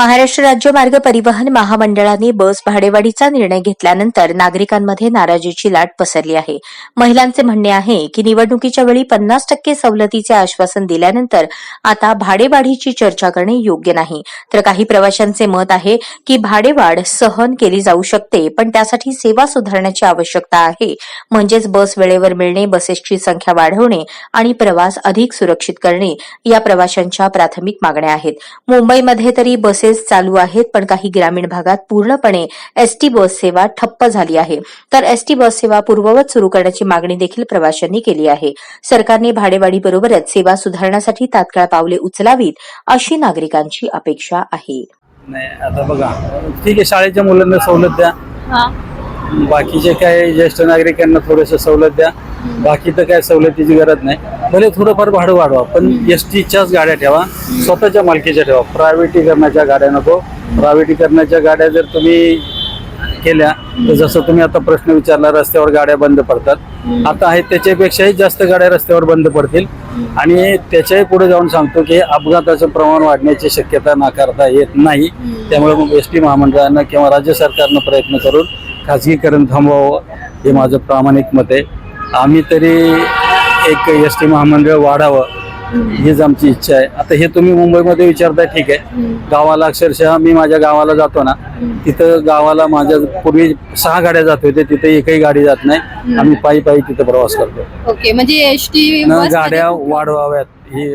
महाराष्ट्र राज्य मार्ग परिवहन महामंडळाने बस भाडेवाढीचा निर्णय घेतल्यानंतर नागरिकांमध्ये नाराजीची लाट पसरली आहे. महिलांचे म्हणणे आहे की निवडणुकीच्या वेळी पन्नास टक्के सवलतीचे आश्वासन दिल्यानंतर आता भाडेवाढीची चर्चा करणे योग्य नाही. तर काही प्रवाशांचे मत आहे की भाडेवाढ सहन केली जाऊ शकते पण त्यासाठी सेवा सुधारण्याची आवश्यकता आहे. म्हणजेच बस वेळेवर मिळणे बसेसची संख्या वाढवणे आणि प्रवास अधिक सुरक्षित करणे या प्रवाशांच्या प्राथमिक मागण्या आहेत. मुंबईमध्ये तरी बसेस चालू आहेत पण काही ग्रामीण भागात पूर्णपणे एसटी बस सेवा ठप्प झाली आहे. तर एसटी बस सेवा पूर्ववत सुरू करण्याची मागणी देखील प्रवाशांनी केली आहे. सरकारने भाडेवाढीबरोबरच सेवा सुधारण्यासाठी तात्काळ पावले उचलावीत अशी नागरिकांची अपेक्षा आहे. नाही आता बघा ठीक आहे शाळेच्या मुलांना सवलत द्या. बाकीचे काय ज्येष्ठ नागरिकांना थोडंसं सवलत द्या. बाकी तर काय सवलतीची गरज नाही. भले थोडंफार भाडं वाढवा पण एस टीच्याच गाड्या ठेवा. स्वतःच्या मालकीच्या ठेवा. प्रायव्हेटीकरणाच्या गाड्या नको. प्रायव्हेटीकरणाच्या गाड्या जर तुम्ही केल्या तर जसं तुम्ही आता प्रश्न विचारला रस्त्यावर गाड्या बंद पडतात. आता आहेत त्याच्यापेक्षाही जास्त गाड्या रस्त्यावर बंद पडतील. आणि त्याच्याही पुढे जाऊन सांगतो की अपघाताचं प्रमाण वाढण्याची शक्यता नाकारता येत नाही. त्यामुळे मग एस टी महामंडळानं किंवा राज्य सरकारनं प्रयत्न करून खाजगीकरण थांबवावं हे माझं प्रामाणिक मत आहे. आम्ही तरी एक एस टी महामंडळ वाढावं हीच आमची इच्छा आहे. आता हे तुम्ही मुंबईमध्ये विचारताय ठीक आहे. गावाला अक्षरशः मी माझ्या गावाला जातो ना तिथं गावाला माझ्या पूर्वी सहा गाड्या जात होते तिथे एकही गाडी जात नाही. आम्ही पायी पायी तिथं प्रवास करतो. ओके म्हणजे गाड्या वाढवाव्यात ही.